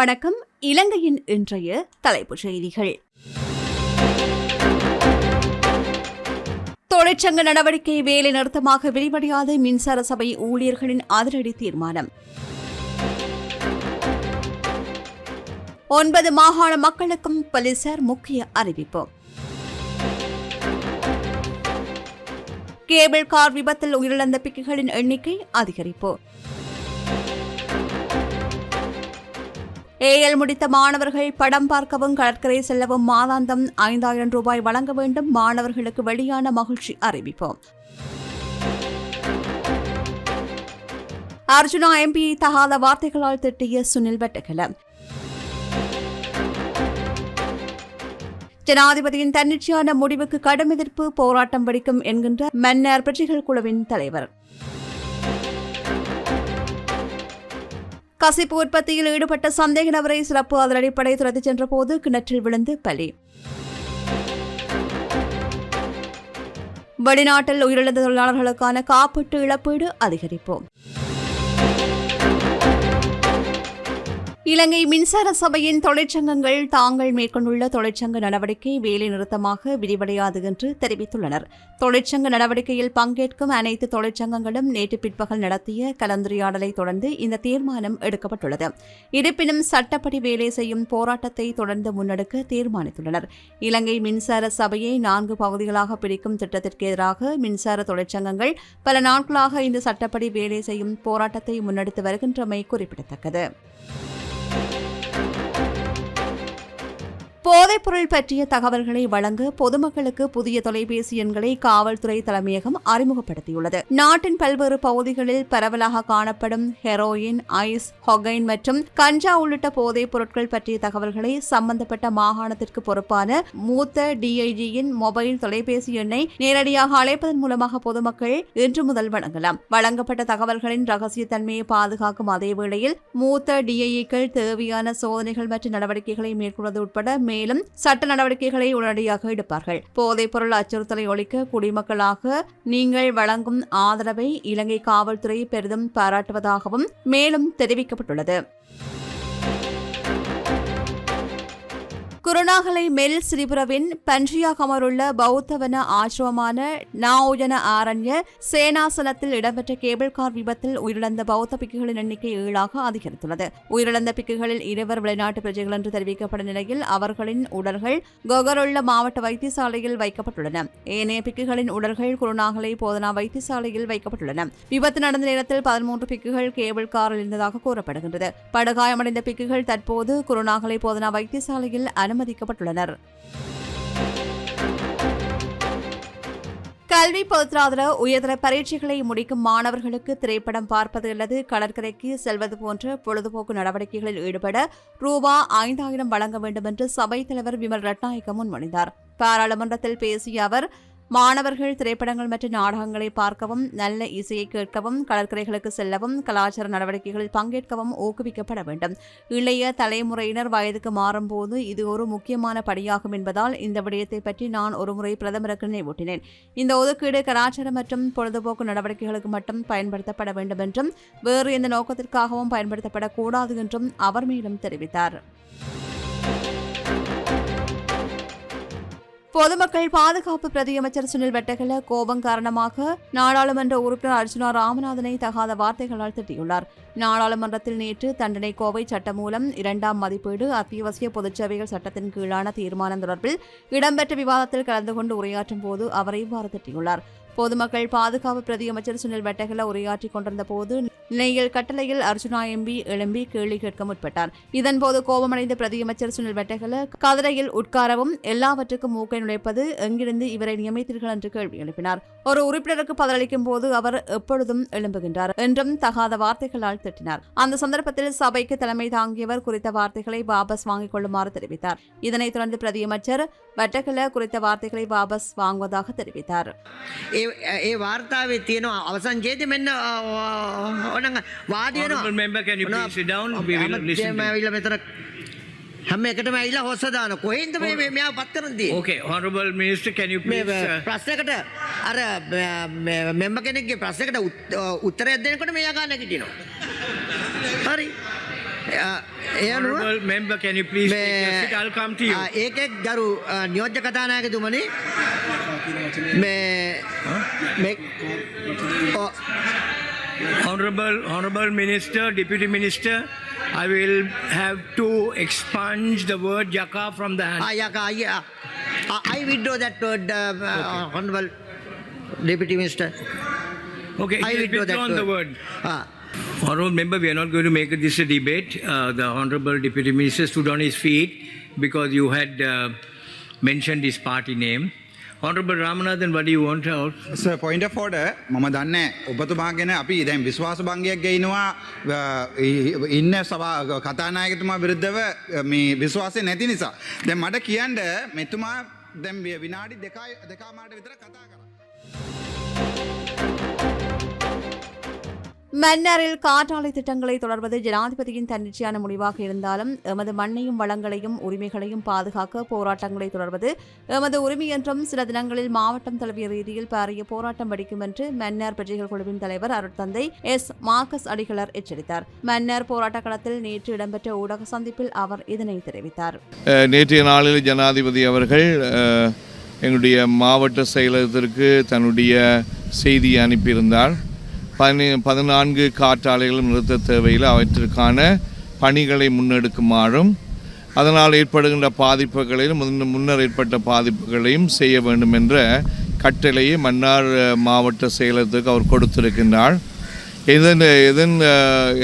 வணக்கம். இலங்கையின் இன்றைய தலைப்புச் செய்திகள். தொழிற்சங்க நடவடிக்கை வேலை நிறுத்தமாக வெளிவடையாத மின்சார சபை ஊழியர்களின் அதிரடி தீர்மானம். ஒன்பது மாகாண மக்களுக்கும் போலீசார் முக்கிய அறிவிப்பு. கேபிள் கார் விபத்தில் உயிரிழந்த பிக்குகளின் எண்ணிக்கை அதிகரிப்பு. ஏஎல் முடித்த மாணவர்கள் படம் பார்க்கவும் கடற்கரை செல்லவும் மாதாந்தம் ஐந்தாயிரம் ரூபாய் வழங்க வேண்டும். மாணவர்களுக்கு வெளியான மகிழ்ச்சி அறிவிப்போம். அர்ஜுனா எம்பியை தகாத வார்த்தைகளால் திட்டிய சுனில் வெட்டகல ஜனாதிபதியின் தன்னிச்சையான முடிவுக்கு கடும் எதிர்ப்பு போராட்டம் வெடிக்கும் என்கின்ற மன்னர் பிரஜைகள் குழுவின் தலைவர். கசிப்பு உற்பத்தியில் ஈடுபட்ட சந்தேக நபரை சிறப்பு அதிரடிப்படை துரத்திச் சென்றபோது கிணற்றில் விழுந்து பலி. வெளிநாட்டில் உயிரிழந்த தொழிலாளர்களுக்கான காப்பீட்டு இழப்பீடு அதிகரிப்போம். இலங்கை மின்சார சபையின் தொழிற்சங்கங்கள் தாங்கள் மேற்கொண்டுள்ள தொழிற்சங்க நடவடிக்கை வேலை நிறுத்தமாக விரிவடையாது என்று தெரிவித்துள்ளனர். தொழிற்சங்க நடவடிக்கையில் பங்கேற்கும் அனைத்து தொழிற்சங்கங்களும் நேற்று பிற்பகல் நடத்திய கலந்துரையாடலை தொடர்ந்து இந்த தீர்மானம் எடுக்கப்பட்டுள்ளது. இருப்பினும் சட்டப்படி வேலை செய்யும் போராட்டத்தை தொடர்ந்து முன்னெடுக்க தீர்மானித்துள்ளனர். இலங்கை மின்சார சபையை நான்கு பகுதிகளாக பிரிக்கும் திட்டத்திற்கு எதிராக மின்சார தொழிற்சங்கங்கள் பல நாட்களாக இந்த சட்டப்படி வேலை செய்யும் போராட்டத்தை முன்னெடுத்து வருகின்றமை குறிப்பிடத்தக்கது. போதைப்பொருள் பற்றிய தகவல்களை வழங்க பொதுமக்களுக்கு புதிய தொலைபேசி எண்களை காவல்துறை தலைமையகம் அறிமுகப்படுத்தியுள்ளது. நாட்டின் பல்வேறு பகுதிகளில் பரவலாக காணப்படும் ஹெரோயின் ஐஸ் ஹொகைன் மற்றும் கஞ்சா உள்ளிட்ட போதைப் பொருட்கள் பற்றிய தகவல்களை சம்பந்தப்பட்ட மாகாணத்திற்கு பொறுப்பான மூத்த டிஐஜியின் மொபைல் தொலைபேசி எண்ணை நேரடியாக அழைப்பதன் மூலமாக பொதுமக்கள் இன்று முதல் வழங்கலாம். வழங்கப்பட்ட தகவல்களின் ரகசியத்தன்மையை பாதுகாக்கும் அதே வேளையில் மூத்த டிஐஇக்கள் தேவையான சோதனைகள் மற்றும் நடவடிக்கைகளை மேற்கொள்வது உட்பட மேலும் சட்ட நடவடிக்கைகளை உடனடியாக எடுப்பார்கள். போதைப் பொருள் அச்சுறுத்தலை ஒழிக்க குடிமக்களாக நீங்கள் வழங்கும் ஆதரவை இலங்கை காவல்துறை பெரிதும் பாராட்டுவதாகவும் மேலும் தெரிவிக்கப்பட்டுள்ளது. குருணாகலை மெல் சிரிபுரவின் பன்றியாகமருள்ள பௌத்தவன ஆசிரமமான நாவுஜன ஆரண்ய சேனாசனத்தில் இடம்பெற்ற கேபிள் கார் விபத்தில் உயிரிழந்த பௌத்த பிக்குகளின் எண்ணிக்கை ஏழாக அதிகரித்துள்ளது. உயிரிழந்த பிக்குகளில் இருவர் வெளிநாட்டு பிரஜைகள் என்று தெரிவிக்கப்பட்ட நிலையில் அவர்களின் உடல்கள் கொகருள்ள மாவட்ட வைத்தியசாலையில் வைக்கப்பட்டுள்ளன. ஏனைய பிக்குகளின் உடல்கள் குருணாகலை போதனா வைத்தியசாலையில் வைக்கப்பட்டுள்ளன. விபத்து நடந்த நேரத்தில் பதிமூன்று பிக்குகள் கேபிள் காரில் இருந்ததாக கூறப்படுகின்றது. படுகாயமடைந்த பிக்குகள் தற்போது குருணாகலை போதனா வைத்தியசாலையில் அனுமதிக்கப்பட்டுள்ளனர். கல்வி பொதுத்தராதர உயர்தர பரீட்சைகளை முடிக்கும் மாணவர்களுக்கு திரைப்படம் பார்ப்பது அல்லது கடற்கரைக்கு செல்வது போன்ற பொழுதுபோக்கு நடவடிக்கைகளில் ஈடுபட ரூபா ஐந்தாயிரம் வழங்க வேண்டும் என்று சபைத் தலைவர் விமல் ரட்நாயக்க முன்மொழிந்தார் பாராளுமன்றத்தில் பேசிய அவர் மாணவர்கள் திரைப்படங்கள் மற்றும் நாடகங்களை பார்க்கவும் நல்ல இசையை கேட்கவும் கடற்கரைகளுக்கு செல்லவும் கலாச்சார நடவடிக்கைகளில் பங்கேற்கவும் ஊக்குவிக்கப்பட வேண்டும். இளைய தலைமுறையினர் வயதுக்கு மாறும்போது இது ஒரு முக்கியமான படியாகும் என்பதால் இந்த விடயத்தை பற்றி நான் ஒருமுறை பிரதமருக்கு நினைவூட்டினேன். இந்த ஒதுக்கீடு கலாச்சார மற்றும் பொழுதுபோக்கு நடவடிக்கைகளுக்கு மட்டும் பயன்படுத்தப்பட வேண்டும் என்றும் வேறு எந்த நோக்கத்திற்காகவும் பயன்படுத்தப்படக்கூடாது என்றும் அவர் மேலும் தெரிவித்தார். பொதுமக்கள் பாதுகாப்பு பிரதியமைச்சர் சுனில் வெட்டகல கோபம் காரணமாக நாடாளுமன்ற உறுப்பினர் அர்ஜுனா ராமநாதனை தகாத வார்த்தைகளால் திட்டியுள்ளார். நாடாளுமன்றத்தில் நேற்று தண்டனை கோவை சட்டம் மூலம் இரண்டாம் மதிப்பீடு அத்தியாவசிய பொதுச்சேவைகள் சட்டத்தின் கீழான தீர்மானம் தொடர்பில் இடம்பெற்ற விவாதத்தில் கலந்து கொண்டு உரையாற்றும் போது அவர் இவ்வாறு திட்டியுள்ளார். பொதுமக்கள் பாதுகாப்பு பிரதியமைச்சர் சுனில் வெட்டகல உரையாற்றிக் கொண்டிருந்த போது நிலையில் கட்டளையில் அர்ஜுனா எம்பி எழும்பி கேள்வி கேட்க முற்பட்டார். இதன்போது கோபமடைந்த பிரதியமைச்சர் சுனில் வெட்டகல கதிரையில் உட்காரவும் எல்லாவற்றுக்கும் மூக்கை நுழைப்பது எங்கிருந்து இவரை நியமித்தீர்கள்? என்று கேள்வி எழுப்பினார். ஒரு உறுப்பினருக்கு பதிலளிக்கும் போது அவர் எப்பொழுதும் எழும்புகின்றார் என்றும் தகாத வார்த்தைகளால் திட்டினார். அந்த சந்தர்ப்பத்தில் சபைக்கு தலைமை தாங்கியவர் குறித்த வார்த்தைகளை வாபஸ் வாங்கிக் கொள்ளுமாறு தெரிவித்தார். இதனைத் தொடர்ந்து பிரதியமைச்சர் வட்டகல குறித்த வார்த்தைகளை வாபஸ் வாங்குவதாக தெரிவித்தார். ඒ වාර්තාවේ තියෙන අවසන් ජේද මෙන්න ඕන වාදයන ඇවිල්ල මෙතර හැම එකටම ඇල්ලා හොස්සදාන කොහෙන්ද මේ මෙයා පත් කරනදී okay honourable minister can you please ප්‍රශ්නකට අර මෙම්බර් කෙනෙක්ගේ ප්‍රශ්නකට උත්තරයක් දෙනකොට මෙයා ගන්න නැගිටිනවා. හරි. ඒනුව මෙම්බර් කැන් යූ ප්ලීස් සිට අල්කම් ටී යූ ඒකෙක් ගරු නියෝජ්‍ය කතානායකතුමනි May. Oh. Honorable, Honorable Minister, Deputy Minister, I will have to expunge the word yaka from the hand. Ah, yaka, yeah. I withdraw that word, uh, uh, okay. Honorable Deputy Minister. Okay, I withdraw that word. the word. Ah. Honorable Member, we are not going to make this a debate. Uh, the Honorable Deputy Minister stood on his feet because you had uh, mentioned his party name. Honorable Ramanathan, what do you want out? Point ෆෝඩ මම දන්න ඔබතුමාගෙන අපි දැන් විශ්වාස භංගයක් ගෙයිනවා ඉන්න සවා කතානායකතුමා විරුද්ධව මේ විශ්වාසය නැති නිසා. දැ මට කියන්ට මෙතුමා දැම් විනාඩි දෙකයි දෙකාමාට විතර කතා කර. மன்னாரில் காற்றாலை திட்டங்களை தொடர்வது ஜனாதிபதியின் தன்னிச்சையான முடிவாக இருந்தாலும் எமது மண்ணையும் வளங்களையும் உரிமைகளையும் பாதுகாக்க போராட்டங்களை தொடர்வது எமது உரிமை என்றும் சில தினங்களில் மாவட்டம் தழுவிய ரீதியில் பாரிய போராட்டம் வெடிக்கும் என்று மன்னார் பிரஜைகள் குழுவின் தலைவர் அருட்தந்தை எஸ். மார்க்கஸ் அடிகளர் எச்சரித்தார். மன்னார் போராட்ட களத்தில் நேற்று இடம்பெற்ற ஊடக சந்திப்பில் அவர் இதனை தெரிவித்தார். நேற்றைய நாளில் ஜனாதிபதி அவர்கள் எங்களுடைய மாவட்ட செயலகத்திற்கு தன்னுடைய செய்தியை அனுப்பியிருந்தார். பனி பதினான்கு காற்றாலைகளும் நிறுத்த தேவையில் அவற்றிற்கான பணிகளை முன்னெடுக்குமாறும் அதனால் ஏற்படுகின்ற பாதிப்புகளையும் முன்னர் ஏற்பட்ட பாதிப்புகளையும் செய்ய வேண்டும் என்ற கட்டளையை மன்னார் மாவட்ட செயலகத்துக்கு அவர் கொடுத்திருக்கின்றார். எதன் எதன்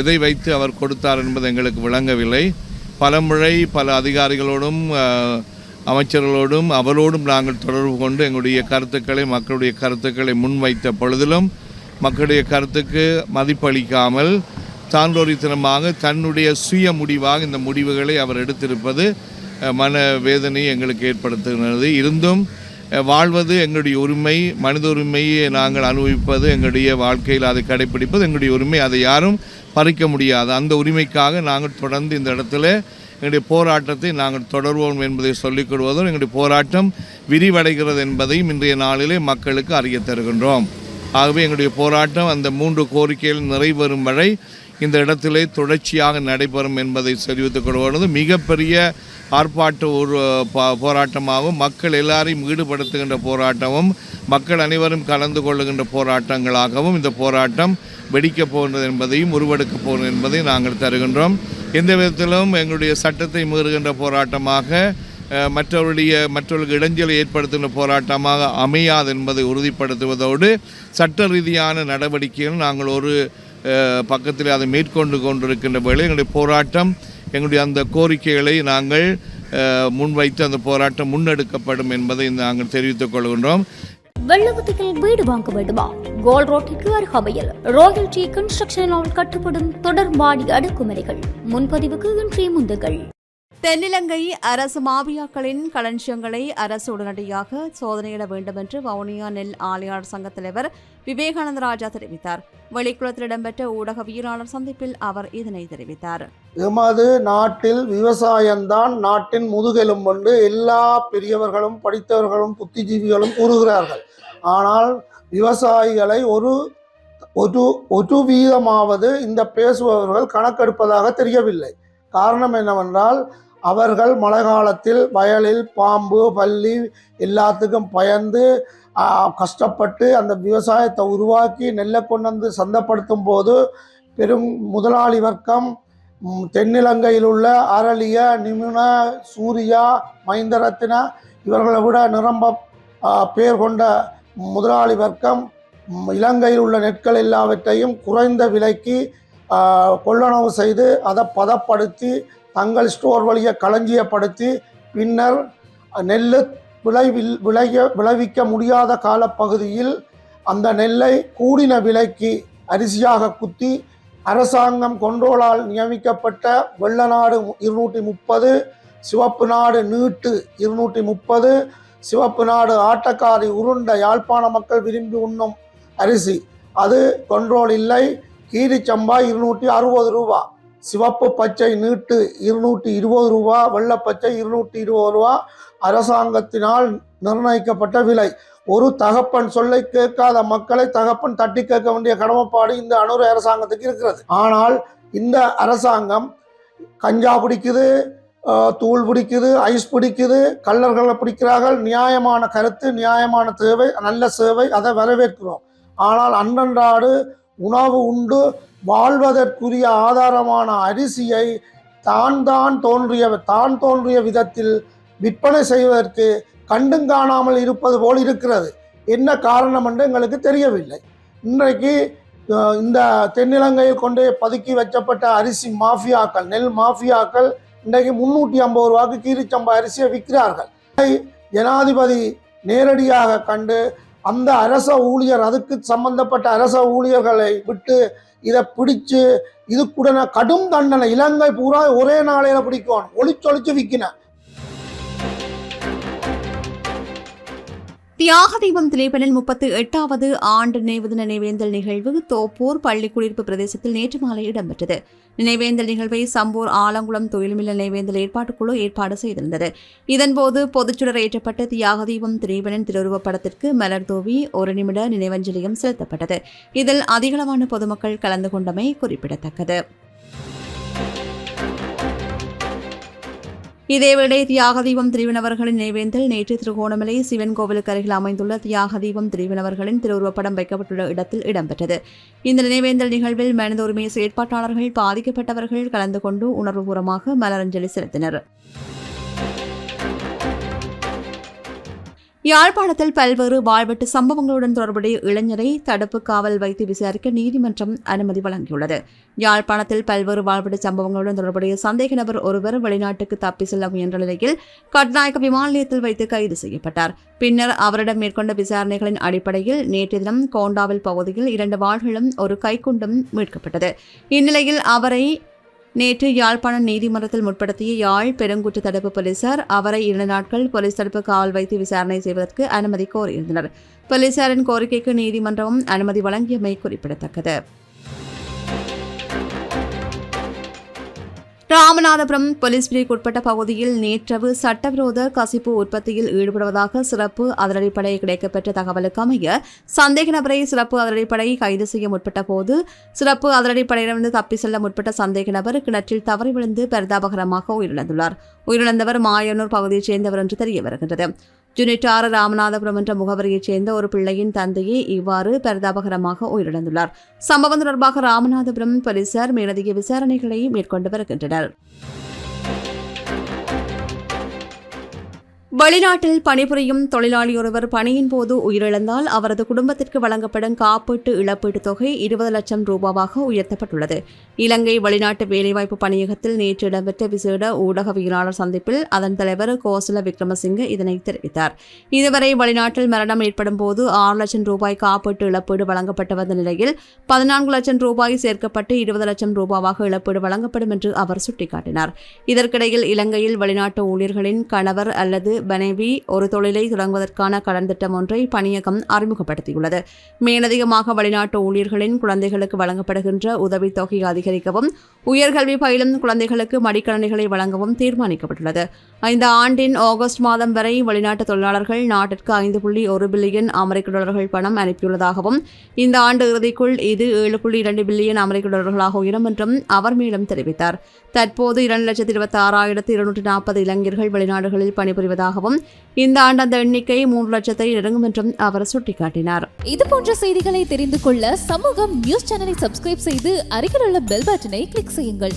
எதை வைத்து அவர் கொடுத்தார் என்பது எங்களுக்கு விளங்கவில்லை. பலமுறை பல அதிகாரிகளோடும் அமைச்சர்களோடும் அவரோடும் நாங்கள் தொடர்பு கொண்டு எங்களுடைய கருத்துக்களை மக்களுடைய கருத்துக்களை முன்வைத்த பொழுதிலும் மக்களுடைய கருத்துக்கு மதிப்பளிக்காமல் தாண்டோரித்தனமாக தன்னுடைய சுய முடிவாக இந்த முடிவுகளை அவர் எடுத்திருப்பது மன வேதனையை எங்களுக்கு ஏற்படுத்துகிறது. இருந்தும் வாழ்வது எங்களுடைய உரிமை மனித உரிமையை நாங்கள் அனுபவிப்பது எங்களுடைய வாழ்க்கையில் அதை கடைப்பிடிப்பது எங்களுடைய உரிமை. அதை யாரும் பறிக்க முடியாது. அந்த உரிமைக்காக நாங்கள் தொடர்ந்து இந்த இடத்துல எங்களுடைய போராட்டத்தை நாங்கள் தொடர்வோம் என்பதை சொல்லிக் கொள்வதும் எங்களுடைய போராட்டம் விரிவடைகிறது என்பதையும் இன்றைய நாளிலே மக்களுக்கு அறிய தருகின்றோம். ஆகவே எங்களுடைய போராட்டம் அந்த மூன்று கோரிக்கைகள் நிறைவேறும் வரை இந்த இடத்திலே தொடர்ச்சியாக நடைபெறும் என்பதை தெரிவித்துக் கொள்வது மிகப்பெரிய ஆர்ப்பாட்ட ஒரு போராட்டமாகவும் மக்கள் எல்லாரையும் ஈடுபடுத்துகின்ற போராட்டமும் மக்கள் அனைவரும் கலந்து கொள்ளுகின்ற போராட்டங்களாகவும் இந்த போராட்டம் வெடிக்கப் போகின்றது என்பதையும் உருவெடுக்கப் போகிறது என்பதை நாங்கள் தருகின்றோம். எந்த விதத்திலும் எங்களுடைய சட்டத்தை மீறுகின்ற போராட்டமாக மற்றவருடைய மற்றவர்களுக்கு இடைஞ்சலை ஏற்படுத்தின போராட்டமாக அமையாது என்பதை உறுதிப்படுத்துவதோடு சட்ட ரீதியான நடவடிக்கைகள் நாங்கள் ஒரு பக்கத்தில் அதை மேற்கொண்டு கொண்டிருக்கின்ற வேளை எங்களுடைய போராட்டம் எங்களுடைய அந்த கோரிக்கைகளை நாங்கள் முன்வைத்து அந்த போராட்டம் முன்னெடுக்கப்படும் என்பதை நாங்கள் தெரிவித்துக் கொள்கின்றோம். வெள்ளவத்தியில் வீடு வாங்க வேண்டுமா? கோல் ரோட்டிற்கு அருகாமையில் ராயல் டி கன்ஸ்ட்ரக்ஷனால் கட்டப்படும் தொடர்பாடி அடுக்குமுறைகள் முன்பதிவுக்கு இன்றைய முந்துகள். தென்னிலங்கை அரசு மாபியாக்களின் களஞ்சியங்களை அரசு உடனடியாக சோதனையிட வேண்டும் என்று வவுனியா நெல் ஆலையாளர் சங்க தலைவர் விவேகானந்த ராஜா தெரிவித்தார். வெளிக்குளத்தில் இடம்பெற்ற ஊடகவியலாளர் சந்திப்பில் அவர் இதனை தெரிவித்தார். எமது நாட்டில் விவசாயம்தான் நாட்டின் முதுகெலும் கொண்டு எல்லா பெரியவர்களும் படித்தவர்களும் புத்திஜீவிகளும் கூறுகிறார்கள். ஆனால் விவசாயிகளை ஒரு ஒரு ஒரு வீதமாவது இந்த பேசுபவர்கள் கணக்கெடுப்பதாக தெரியவில்லை. காரணம் என்னவென்றால் அவர்கள் மழை காலத்தில் வயலில் பாம்பு பள்ளி எல்லாத்துக்கும் பயந்து கஷ்டப்பட்டு அந்த விவசாயத்தை உருவாக்கி நெல்லை கொண்டு வந்து சந்தப்படுத்தும் போது பெரும் முதலாளி வர்க்கம் தென்னிலங்கையில் உள்ள அரளிய நிமுன சூர்யா மைந்தரத்தின இவர்களை விட நிரம்ப பேர் கொண்ட முதலாளி வர்க்கம் இலங்கையில் உள்ள நெற்கள் எல்லாவற்றையும் குறைந்த விலைக்கு கொள்ளனவு கொள்ளளவு செய்து அதை பதப்படுத்தி தங்கள் ஸ்டோர் வழியை களஞ்சியப்படுத்தி பின்னர் நெல் விளைவில் விளைய விளைவிக்க முடியாத காலப்பகுதியில் அந்த நெல்லை கூடின விலைக்கு அரிசியாக குத்தி அரசாங்கம் கொண்டோலால் நியமிக்கப்பட்ட வெள்ளநாடு இருநூற்றி முப்பது சிவப்பு நாடு நீட்டு இருநூற்றி முப்பது சிவப்பு நாடு ஆட்டக்காரி உருண்ட யாழ்ப்பாண மக்கள் விரும்பி உண்ணும் அரிசி. அது கொண்டோல் இல்லை. கீரிச்சம்பா இருநூற்றி அறுபது ரூபா. சிவப்பு பச்சை நீட்டு இருநூற்றி இருபது ரூபா வெள்ளப்பச்சை இருநூற்றி இருபது ரூபா. அரசாங்கத்தினால் நிர்ணயிக்கப்பட்ட விலை. ஒரு தகப்பன் சொல்லை கேட்காத மக்களை தகப்பன் தட்டி கேட்க வேண்டிய கடமைப்பாடு இந்த அனுர அரசாங்கத்துக்கு இருக்கிறது. ஆனால் இந்த அரசாங்கம் கஞ்சா பிடிக்குது தூள் பிடிக்குது ஐஸ் பிடிக்குது கல்லர்களை பிடிக்கிறார்கள். நியாயமான கருத்து நியாயமான தேவை நல்ல சேவை அதை வரவேற்கிறோம். ஆனால் அன்றன்றாடு உணவு உண்டு வாழ்வதற்குரிய ஆதாரமான அரிசியை தான் தான் தோன்றிய தான் தோன்றிய விதத்தில் விற்பனை செய்வதற்கு கண்டும் காணாமல் இருப்பது போல் இருக்கிறது. என்ன காரணம் என்று எங்களுக்கு தெரியவில்லை. இன்றைக்கு இந்த தென்னிலங்கையில் கொண்டு பதுக்கி வைக்கப்பட்ட அரிசி மாஃபியாக்கள் நெல் மாஃபியாக்கள் இன்றைக்கு முன்னூற்றி ஐம்பது ரூபாய்க்கு கீரிச்சம்பா அரிசியை விற்கிறார்கள். ஜனாதிபதி நேரடியாக கண்டு அந்த அரச ஊழியர் அதுக்கு சம்பந்தப்பட்ட அரச ஊழியர்களை விட்டு இதை பிடிச்சு இதுக்குடன கடும் தண்டனை இலங்கை பூரா ஒரே நாளையில பிடிக்கும் ஒளிச்சொலிச்சு விற்கினேன் தியாக தெய்வம் திரைப்படல் முப்பத்து எட்டாவது ஆண்டு நினைவு நினைவேந்தல் நிகழ்வு தோப்பூர் பள்ளி குடியிருப்பு பிரதேசத்தில் நேற்று மாலை இடம்பெற்றது. நினைவேந்தல் நிகழ்வை சம்பூர் ஆலங்குளம் தொழில்மில்ல நினைவேந்தல் ஏற்பாட்டுக்குழு ஏற்பாடு செய்திருந்தது. இதன்போது பொதுச்சுடர் ஏற்றப்பட்ட தியாக தீபம் திரைப்படன் திருவுருவப் படத்திற்கு மலர் தூவி ஒரு நிமிட நினைவஞ்சலியும் செலுத்தப்பட்டது. இதில் அதிகளவான பொதுமக்கள் கலந்து கொண்டமை குறிப்பிடத்தக்கது. இதேவேளை தியாகதீபம் திரிவினவர்களின் நினைவேந்தல் நேற்று திருகோணமலை சிவன் கோவிலுக்கு அருகில் அமைந்துள்ள தியாகதீபம் திருவினவர்களின் திருவுருவப்படம் வைக்கப்பட்டுள்ள இடத்தில் இடம்பெற்றது. இந்த நினைவேந்தல் நிகழ்வில் மனித உரிமை செயற்பாட்டாளர்கள் பாதிக்கப்பட்டவர்கள் கலந்து கொண்டு உணர்வுபூர்வமாக மலரஞ்சலி செலுத்தினர். யாழ்ப்பாணத்தில் பல்வேறு வாழ்வெட்டு சம்பவங்களுடன் தொடர்புடைய இளைஞரை தடுப்பு காவல் வைத்து விசாரிக்க நீதிமன்றம் அனுமதி வழங்கியுள்ளது. யாழ்ப்பாணத்தில் பல்வேறு வாழ்வெட்டு சம்பவங்களுடன் தொடர்புடைய சந்தேக நபர் ஒருவர் வெளிநாட்டுக்கு தப்பி செல்ல முயன்ற நிலையில் கட்நாயக்க விமான நிலையத்தில் வைத்து கைது செய்யப்பட்டார். பின்னர் அவரிடம் மேற்கொண்ட விசாரணைகளின் அடிப்படையில் நேற்று தினம் கோண்டாவில் பகுதியில் இரண்டு வாள்களும் ஒரு கைக்குண்டும் மீட்கப்பட்டது. இந்நிலையில் அவரை நேற்று யாழ்ப்பாணம் நீதிமன்றத்தில் முற்படுத்திய யாழ் பெருங்குற்ற தடுப்பு போலீசார் அவரை இரண்டு நாட்கள் போலீஸ் தடுப்பு காவல் வைத்து விசாரணை செய்வதற்கு அனுமதி கோரியிருந்தனர். போலீசாரின் கோரிக்கைக்கு நீதிமன்றமும் அனுமதி வழங்கியமை குறிப்பிடத்தக்கது. ராமநாதபுரம் போலீஸ் பிரிவுக்குட்பட்ட பகுதியில் நேற்றவு சட்டவிரோத கசிப்பு உற்பத்தியில் ஈடுபடுவதாக சிறப்பு அதிரடிப்படை கிடைக்கப்பெற்ற தகவலுக்கு அமைய சந்தேக நபரை சிறப்பு அதிரடிப்படை கைது செய்ய முற்பட்ட போது சிறப்பு அதிரடிப்படையிலிருந்து தப்பி செல்ல முற்பட்ட சந்தேக நபர் கிணற்றில் தவறி விழுந்து பரிதாபகரமாக உயிரிழந்துள்ளார். உயிரிழந்தவர் மாயனூர் பகுதியைச் சேர்ந்தவர் என்று தெரிய வருகின்றது. ஜுனிட்டார ராமநாதபுரம் என்ற முகவரியைச் சேர்ந்த ஒரு பிள்ளையின் தந்தையே இவ்வாறு பரிதாபகரமாக உயிரிழந்துள்ளார். சம்பவம் தொடர்பாக ராமநாதபுரம் போலீசார் மேலதிக விசாரணைகளை மேற்கொண்டு வருகின்றனர். வெளிநாட்டில் பணிபுரியும் தொழிலாளி ஒருவர் பணியின் போது உயிரிழந்தால் அவரது குடும்பத்திற்கு வழங்கப்படும் காப்பீட்டு இழப்பீட்டுத் தொகை இருபது லட்சம் ரூபாவாக உயர்த்தப்பட்டுள்ளது. இலங்கை வெளிநாட்டு வேலைவாய்ப்பு பணியகத்தில் நேற்று இடம்பெற்ற விசேட ஊடகவியலாளர் சந்திப்பில் அதன் தலைவர் கோசல விக்ரமசிங்க இதனை தெரிவித்தார். இதுவரை வெளிநாட்டில் மரணம் ஏற்படும் போது ஆறு லட்சம் ரூபாய் காப்பீட்டு இழப்பீடு வழங்கப்பட்டு வந்த நிலையில் பதினான்கு லட்சம் ரூபாய் சேர்க்கப்பட்டு இருபது லட்சம் ரூபாவாக இழப்பீடு வழங்கப்படும் என்று அவர் சுட்டிக்காட்டினார். இதற்கிடையில் இலங்கையில் வெளிநாட்டு ஊழியர்களின் கணவர் அல்லது பனேவி ஒரு தொழிலை தொடங்குவதற்கான கடன் திட்டம் ஒன்றை பணியகம் அறிமுகப்படுத்தியுள்ளது. மேலதிகமாக வெளிநாட்டு ஊழியர்களின் குழந்தைகளுக்கு வழங்கப்படுகின்ற உதவித்தொகை அதிகரிக்கவும் உயர்கல்வி பயிலும் குழந்தைகளுக்கு மடிக்கணினிகளை வழங்கவும் தீர்மானிக்கப்பட்டுள்ளது. இந்த ஆண்டின் ஆகஸ்ட் மாதம் வரை வெளிநாட்டு தொழிலாளர்கள் நாட்டிற்கு ஐந்து புள்ளி ஒரு பில்லியன் அமெரிக்க டாலர்கள் பணம் அனுப்பியுள்ளதாகவும் இந்த ஆண்டு இறுதிக்குள் இது ஏழு புள்ளி இரண்டு பில்லியன் அமெரிக்க டாலர்களாக உயரும் என்றும் அவர் மேலும் தெரிவித்தார். தற்போது இரண்டு லட்சத்தி இருபத்தி ஆறாயிரத்து இருநூற்றி நாற்பது இளைஞர்கள் வெளிநாடுகளில் பணிபுரிவதாகவும் இந்த ஆண்டு அந்த எண்ணிக்கை மூன்று லட்சத்தை நெருங்கும் என்றும் அவர் சுட்டிக்காட்டினார். இது போன்ற செய்திகளை தெரிந்து கொள்ள சமூகம் நியூஸ் சேனலை சப்ஸ்கிரைப் செய்து அருகில் உள்ள பெல் பட்டனை கிளிக் செய்யுங்கள்.